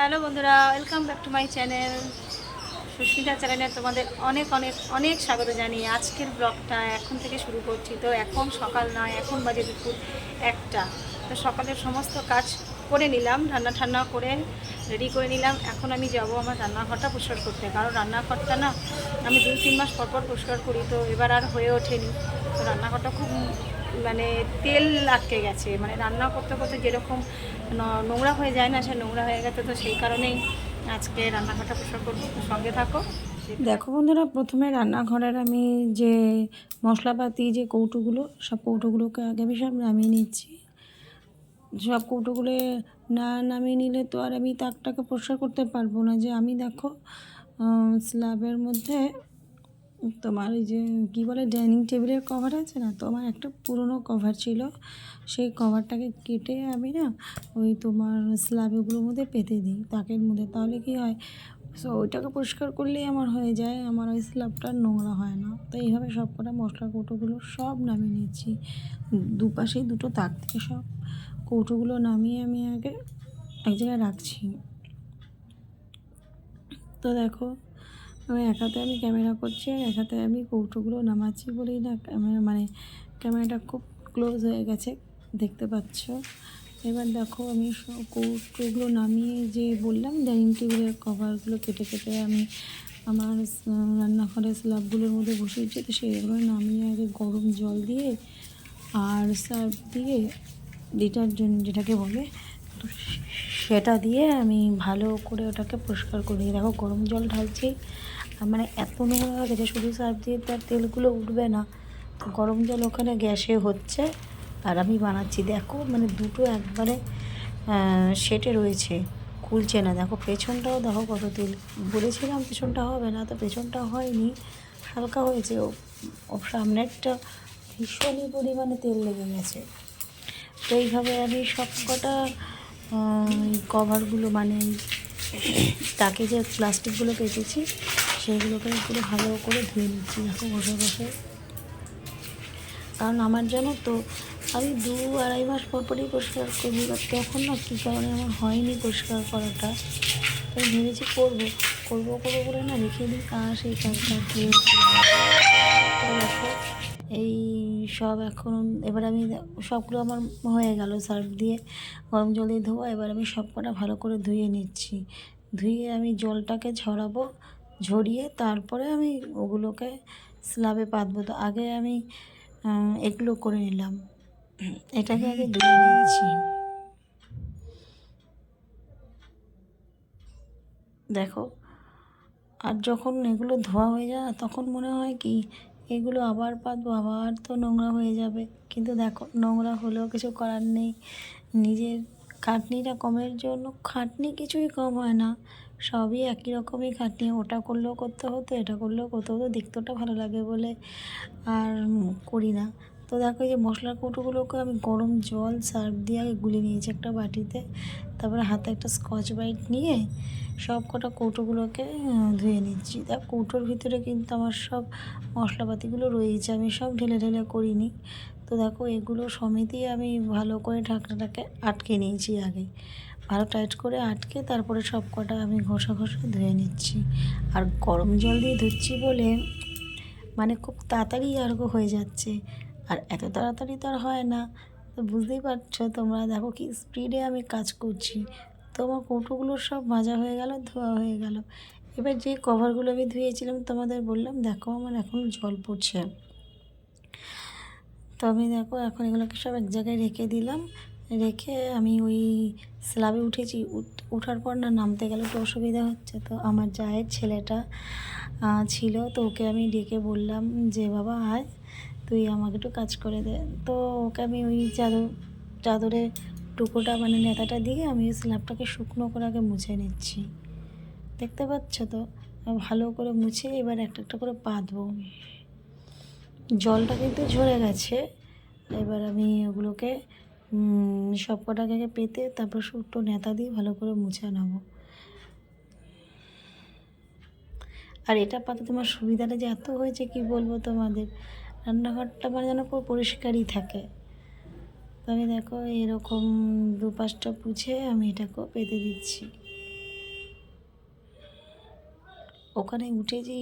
Hello বন্ধুরা welcome back to my channel Susmita চ্যানেলে তোমাদের অনেক অনেক অনেক স্বাগত জানিয়ে আজকের ব্লগটা এখন থেকে শুরু করছি। তো এখন সকাল নয়, এখন বাজে দুপুর একটা। তো সকালের সমস্ত কাজ করে নিলাম, রান্না ঠান্না করে রেডি করে নিলাম। এখন আমি যাব আমার রান্নাঘরটা পরিষ্কার করতে। কারণ রান্নাঘরটা না, আমি দুই, তিন মাস পর পর পরিষ্কার করি, তো এবার আর হয়ে ওঠেনি। তো রান্নাঘরটা খুব মানে তেল আটকে গেছে মানে রান্না করতে করতে যেরকম নোংরা হয়ে যায় না, সে নোংরা হয়ে গেছে, তো সেই কারণেই আজকে রান্নাঘরটা পরিষ্কার করব। সঙ্গে থাকো। দেখো বন্ধুরা, প্রথমে রান্নাঘরের আমি যে মশলাপাতি, যে কৌটোগুলো, সব কৌটোগুলোকে আগে আমি সব নামিয়ে নিচ্ছি। সব কৌটোগুলো না নামিয়ে নিলে তো আর আমি তাকটাকে পরিষ্কার করতে পারব না। যে আমি দেখো স্ল্যাবের মধ্যে তোমার এই যে কী বলে ডাইনিং টেবিলের কভার আছে না? তো আমার একটা পুরনো কভার ছিল। সেই কভারটাকে কেটে আমি না ওই তোমার স্ল্যাবগুলোর মধ্যে পেতে দিই। তাকের মধ্যে তাহলে কি হয়? সো ওইটাকে পরিষ্কার করলেই আমার হয়ে যায়। আমার ওই স্ল্যাবটা নোংরা হয় না। তো এইভাবে সব কটা মশলা কৌটোগুলো সব নামিয়ে নিয়েছি দুপাশেই দুটো তাক থেকে সব কৌটোগুলো নামিয়ে আমি আগে এক জায়গায় রাখছি। তো দেখো আমি এক হাতে আমি ক্যামেরা করছি আর এক হাতে আমি কৌটোগুলো নামাচ্ছি বলেই না ক্যামেরা মানে ক্যামেরাটা খুব ক্লোজ হয়ে গেছে, দেখতে পাচ্ছ। এবার দেখো আমি কৌটোগুলো নামিয়ে যে বললাম ডাইনিং টেবিলের কভারগুলো কেটে কেটে আমি আমার রান্নাঘরের স্ল্যাবগুলোর মধ্যে বসিয়েছি। তো সেগুলো নামিয়ে আগে গরম জল দিয়ে আর সার্ফ দিয়ে ডিটারজেন্ট যেটাকে বলে সেটা দিয়ে আমি ভালো করে ওটাকে পরিষ্কার করে নিই। দেখো, গরম জল ঢালছি। মানে এত নোংরা হয়ে গেছে, শুধু সার্ফ দিয়ে তো আর তেলগুলো উঠবে না। গরম জল ওখানে গ্যাসে হচ্ছে। আর আমি বানাচ্ছি, দেখো মানে দুটো একবারে সেটে রয়েছে। খুলছে না। দেখো, পেছনটাও দেখো কত তেল। বলেছিলাম পেছনটা হবে না, তো পেছনটা হয়নি। হালকা হয়েছে। ও সামনেরটা ভীষণই পরিমাণে তেল লেগে গেছে। তো এইভাবে আমি সব কটা কভারগুলো মানে তাকে যে প্লাস্টিকগুলো পেতেছি সেইগুলোকে পুরো ভালো করে ধুয়ে নিচ্ছি, দেখো বসে বসে। কারণ আমার জানো তো, আমি দু আড়াই মাস পর পরই পরিষ্কার করি বা তখন না কী কারণে আমার হয়নি পরিষ্কার করাটা। তাই ভেবেছি করব করব করব করে না রেখে দিই আর সেই কাজটা এই সব এখন এবার আমি সবগুলো আমার হয়ে গেল সার্ফ দিয়ে গরম জল দিয়ে ধোয়া, এবার আমি সব কটা ভালো করে ধুয়ে নিচ্ছি। ধুয়ে আমি জলটাকে ঝরাবো, ঝরিয়ে তারপরে আমি ওগুলোকে স্ল্যাবে পাতবো। তো আগে আমি এগুলো করে নিলাম। এটাকে আগে ধুয়ে নিচ্ছি। দেখো, আর যখন এগুলো ধোয়া হয়ে যায় তখন মনে হয় কি এগুলো আবার পাতবো আবার তো নোংরা হয়ে যাবে। কিন্তু দেখো, নোংরা হলেও কিছু করার নেই। নিজের খাটনিটা কমের জন্য, খাটনি কিছুই কম হয় না। সবই একই রকমই খাটনি, ওটা করলেও করতে হতো, এটা করলেও করতে হতো, দেখতে ওটা ভালো লাগে বলে আর করি না। তো দেখো যে মশলার কৌটোগুলোকে আমি গরম জল সার্ফ দিয়ে আগে গুলে নিয়েছি একটা বাটিতে। তারপরে হাতে একটা স্কচ ব্রাইট নিয়ে সব কটা কৌটোগুলোকে ধুয়ে নিচ্ছি। দেখ, কৌটোর ভিতরে কিন্তু আমার সব মশলাপাতিগুলো রয়েছে, আমি সব ঢেলে ঢেলে করিনি। তো দেখো, এগুলো সমেতই আমি ভালো করে ঢাকনাটাকে আটকে নিয়েছি আগে। ভালো টাইট করে আটকে তারপরে সব কটা আমি ঘষা ঘষা ধুয়ে নিচ্ছি। আর গরম জল দিয়ে ধুচ্ছি বলে মানে খুব তাড়াতাড়ি আরগো হয়ে যাচ্ছে। আর এত তাড়াতাড়ি তো আর হয় না। তো বুঝতেই পারছ তোমরা, দেখো কি স্পিডে আমি কাজ করছি। তো আমার কৌটোগুলো সব মাজা হয়ে গেল, ধোয়া হয়ে গেল। এবার যে কভারগুলো আমি ধুয়েছিলাম, তোমাদের বললাম, দেখো আমার এখন জল পড়ছে। তো আমি দেখো এখন এগুলোকে সব এক জায়গায় রেখে দিলাম। রেখে আমি ওই স্ল্যাবে উঠেছি। উঠ- ওঠার পর না নামতে গেলে একটু অসুবিধা হচ্ছে। তো আমার জায়ের ছেলেটা ছিল, তো ওকে আমি ডেকে বললাম যে, বাবা আয়। তুই আমাকে একটু কাজ করে দে। তো ওকে আমি ওই চাদর, চাদরে টুকোটা মানে নেতাটা দিয়ে আমি ওই স্ল্যাবটাকে শুকনো করে আগে মুছে নিচ্ছি। দেখতে পাচ্ছ তো? ভালো করে মুছে এবার একটা একটা করে পাতবো জলটা কিন্তু ঝরে গেছে। এবার আমি ওগুলোকে সব কটাকে পেতে তারপর শুকনো নেতা দিয়ে ভালো করে মুছে নেব। আর এটা পাতে তোমার সুবিধাটা যে এত হয়েছে, কি বলব তোমাদের? রান্নাঘরটা মানে যেন পুরো পরিষ্কারই থাকে। তো আমি দেখো, এরকম দুপাশটা পুছে আমি এটাকেও পেতে দিচ্ছি। ওখানে উঠে যে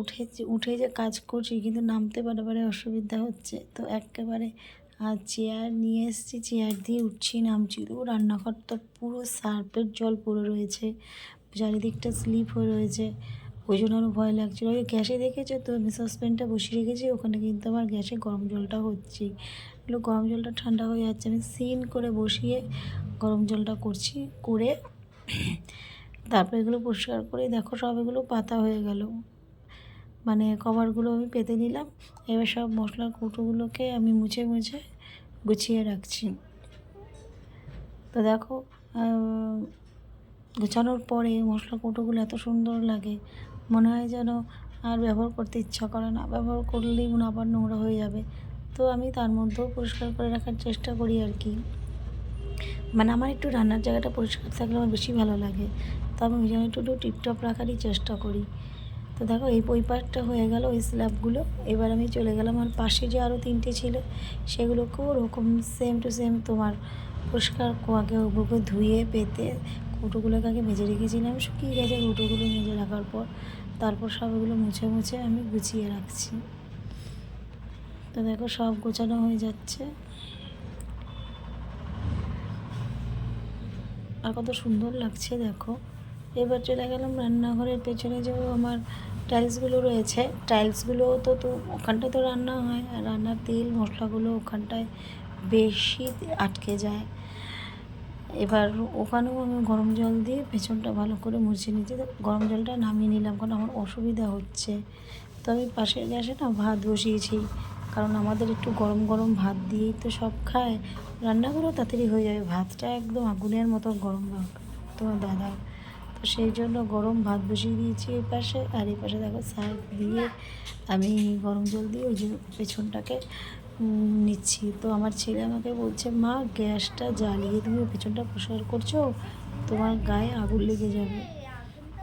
উঠে যে উঠে যে কাজ করছি, কিন্তু নামতে বারে অসুবিধা হচ্ছে। তো একেবারে আর চেয়ার নিয়ে এসেছি, চেয়ার দিয়ে উঠছি, নামছি। তো রান্নাঘরটা পুরো সার্পের জল পড়ে রয়েছে, চারিদিকটা স্লিপ হয়ে রয়েছে। ওই জন্য আরও ভয় লাগছিল। ওই গ্যাসে দেখেছ তো? আমি সসপ্যানটা বসিয়ে রেখেছি, ওখানে কিন্তু আমার গ্যাসে গরম জলটা হচ্ছে। এগুলো গরম জলটা ঠান্ডা হয়ে যাচ্ছে। আমি সিন করে বসিয়ে গরম জলটা করছি, করে তারপর এগুলো পরিষ্কার করে দেখো সব এগুলো পাতা হয়ে গেল। মানে কভারগুলো আমি পেতে নিলাম, এবার সব মশলার কৌটোগুলোকে আমি মুছে মুছে গুছিয়ে রাখছি। তো দেখো গোছানোর পরে মশলা কৌটোগুলো এত সুন্দর লাগে। মনে হয় যেন আর ব্যবহার করতে ইচ্ছা করে না। ব্যবহার করলেই মনে আবার নোংরা হয়ে যাবে। তো আমি তার মধ্যেও পরিষ্কার করে রাখার চেষ্টা করি আর কি। মানে আমার একটু রান্নার জায়গাটা পরিষ্কার থাকলে আমার বেশি ভালো লাগে। তো আমি ওই জন্য একটু টিপটপ রাখারই চেষ্টা করি। তো দেখো, এই ওই পার্টটা হয়ে গেল ওই স্ল্যাবগুলো এবার আমি চলে গেলাম আমার পাশে যে আরও তিনটে ছিল, সেগুলোকেও ওরকম সেম টু সেম তোমার পরিষ্কার আগে ওগুলোকে ধুয়ে, পেতে কৌটোগুলোকে আগে মেজে রেখেছিলাম শুকিয়ে গেছে কৌটোগুলো মেজে রাখার পর তারপর সব এগুলো মুছে মুছে আমি গুছিয়ে রাখছি। তো দেখো সব গোছানো হয়ে যাচ্ছে। আর কত সুন্দর লাগছে দেখো। এবার চলে গেলাম রান্নাঘরের পেছনে যে আমার টাইলসগুলো রয়েছে। টাইলসগুলো তো তো ওখানটায় তো রান্না হয়, আর রান্নার তেল মশলাগুলো ওখানটায় বেশি আটকে যায়। এবার ওখানেও আমি গরম জল দিয়ে পেছনটা ভালো করে মুছে নিচ্ছি তো গরম জলটা নামিয়ে নিলাম কারণ আমার অসুবিধা হচ্ছে। তো আমি পাশের গ্যাসে না ভাত বসিয়েছি কারণ আমাদের একটু গরম গরম ভাত দিয়েই তো সব খায়। রান্নাগুলো তাড়াতাড়ি হয়ে যাবে, ভাতটা একদম আগুনের মতো গরম রাখবে তোমার দাদা। তো সেই জন্য গরম ভাত বসিয়ে দিয়েছি এই পাশে। আর এই পাশে দেখো সার্ফ দিয়ে আমি গরম জল দিয়ে ওই পেছনটাকে নিচ্ছি। তো আমার ছেলে আমাকে বলছে, মা, গ্যাসটা জ্বালিয়ে তুমি পেছনটা পরিষ্কার করছ, তোমার গায়ে আগুন লেগে যাবে।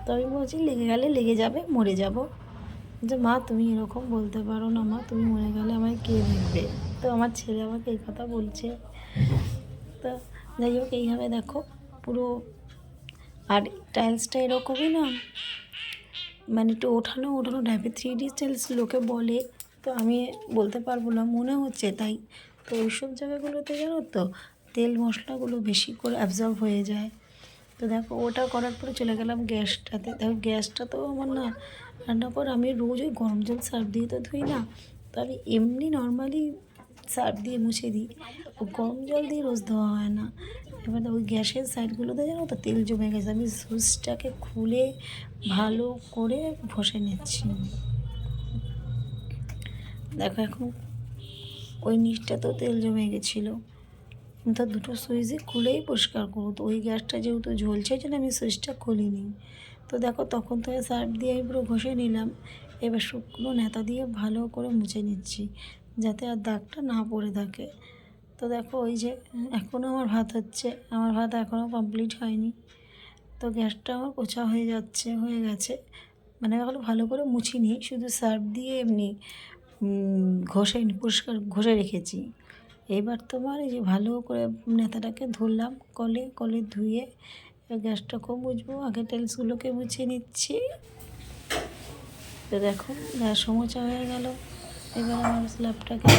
তো আমি বলছি, লেগে গেলে লেগে যাবে, মরে যাব। যে মা, তুমি এরকম বলতে পারো না, মা, তুমি মরে গেলে আমায় কে দেখবে? তো আমার ছেলে আমাকে এই কথা বলছে। তো যাই হোক, এইভাবে দেখো, পুরো আর টাইলসটা এরকমই না? মানে একটু ওঠানো ওঠানো টাইপের থ্রি ডি টাইলস লোকে বলে তো আমি বলতে পারব না, মনে হচ্ছে তাই। তো ওইসব জায়গাগুলোতে জানো তো, তেল মশলাগুলো বেশি করে অ্যাবজর্ব হয়ে যায়। তো দেখো, ওটা করার পরে চলে গেলাম গ্যাসটাতে। দেখো, গ্যাসটা তো আমার না, রান্না পর আমি রোজ ওই গরম জল সার্ফ দিয়ে তো ধুই না, তো আমি এমনি নর্মালি সার্ফ দিয়ে মুছে দিই। গরম জল দিয়ে রোজ ধোয়া হয় না। এবার ওই গ্যাসের সাইডগুলোতে জানো তো, তেল জমে গেছে। আমি সুইচটাকে খুলে ভালো করে ঘষে নিচ্ছি। দেখো ওই নিচটা তো তেল জমে গেছিল। তো দুটো সুইচই খুলেই পরিষ্কার করব। তো ওই গ্যাসটা যেহেতু জ্বলছে জন্য আমি সুইচটা খুলিনি। তো দেখো, তখন তো সার্ফ দিয়ে পুরো ঘষে নিলাম। এবার শুকনো নেতা দিয়ে ভালো করে মুছে নিচ্ছি, যাতে আর দাগটা না পড়ে থাকে। তো দেখো, ওই যে এখনও আমার ভাত হচ্ছে, আমার ভাত এখনও কমপ্লিট হয়নি। তো গ্যাসটা আমার পোছা হয়ে যাচ্ছে, হয়ে গেছে। মানে ভালো করে মুছিনি শুধু সার্ফ দিয়ে এমনি ঘষে পরিষ্কার ঘষে রেখেছি। এবার তোমার এই যে ভালো করে নেতাটাকে ধরলাম, কলে কলে ধুয়ে এবার গ্যাসটাকেও মুছবো, আগে টাইলসগুলোকে মুছিয়ে নিচ্ছি। তো দেখো, গ্যাস মোছা হয়ে গেল। এবার আমার স্ল্যাবটাকে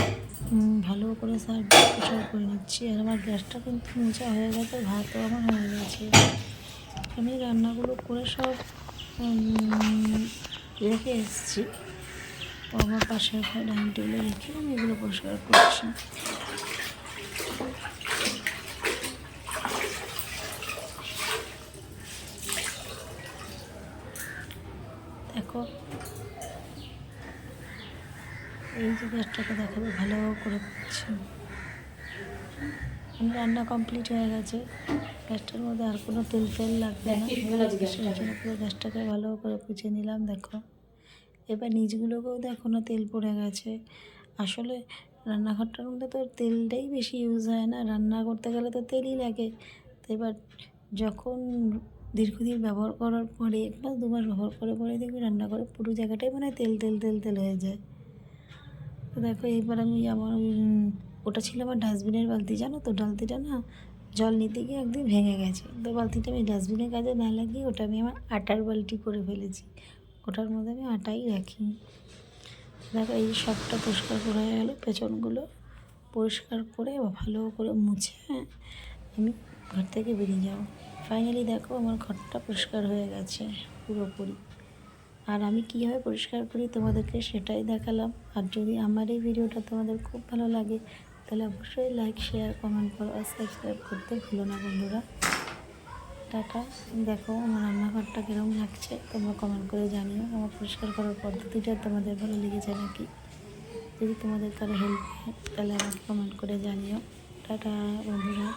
ভালো করে দিয়ে করে নিচ্ছি। আর আমার গ্যাসটা কিন্তু মোচা হয়ে গেছে, ভাতও আমার হয়ে গেছে। আমি রান্নাগুলো করে সব রেখে এসেছি। আমার পাশের ঘরে ডাইনিং টেবিলে রেখে আমি এগুলো পরিষ্কার করছি। দেখো এই যে গ্যাসটাকে দেখাবে ভালো করে করছি রান্না কমপ্লিট হয়ে গেছে। গ্যাসটার মধ্যে আর কোনো তেল তেল লাগবে না। সেই জন্য পুরো গ্যাসটাকে ভালো করে পুছে নিলাম দেখো। এবার নিচগুলোকেও দেখো না তেল পড়ে গেছে। আসলে রান্নাঘরটার মধ্যে তো তেলটাই বেশি ইউজ হয় না। রান্না করতে গেলে তো তেলই লাগে। তো এবার যখন দীর্ঘদিন ব্যবহার করার পরে, এক মাস, দু মাস ব্যবহার করার পরে দেখবি রান্না করে পুরো জায়গাটাই মানে তেল তেল তেল তেল হয়ে যায়। তো দেখো, এইবার আমি আমার ওটা ছিল আমার ডাস্টবিনের বালতি, জানো তো? ডালতিটা না জল নিতে গিয়ে একদিন ভেঙে গেছে। তো বালতিটা আমি ডাস্টবিনের কাজে না লাগিয়ে ওটা আমি আমার আটার বালতি করে ফেলেছি। ওটার মধ্যে আমি আটাই রাখি। দেখো, এই সবটা পরিষ্কার করা হয়ে গেলো পেছনগুলো পরিষ্কার করে ভালো করে মুছে আমি ঘর থেকে বেরিয়ে যাব। ফাইনালি দেখো, আমার ঘরটা পরিষ্কার হয়ে গেছে পুরোপুরি। আর আমি কীভাবে পরিষ্কার করি তোমাদেরকে সেটাই দেখালাম। আর যদি আমার এই ভিডিওটা তোমাদের খুব ভালো লাগে, তাহলে অবশ্যই লাইক শেয়ার কমেন্ট করো আর সাবস্ক্রাইব করতে ভুলো না বন্ধুরা। টাটা। দেখো, আমার রান্নাঘরটা কীরকম লাগছে, তোমরা কমেন্ট করে জানিও। আমার পরিষ্কার করার পদ্ধতিটা তোমাদের ভালো লেগেছে নাকি? যদি তোমাদের কারও হেল্প তাহলে আমাকে কমেন্ট করে জানিও। টাটা, বন্ধুরা।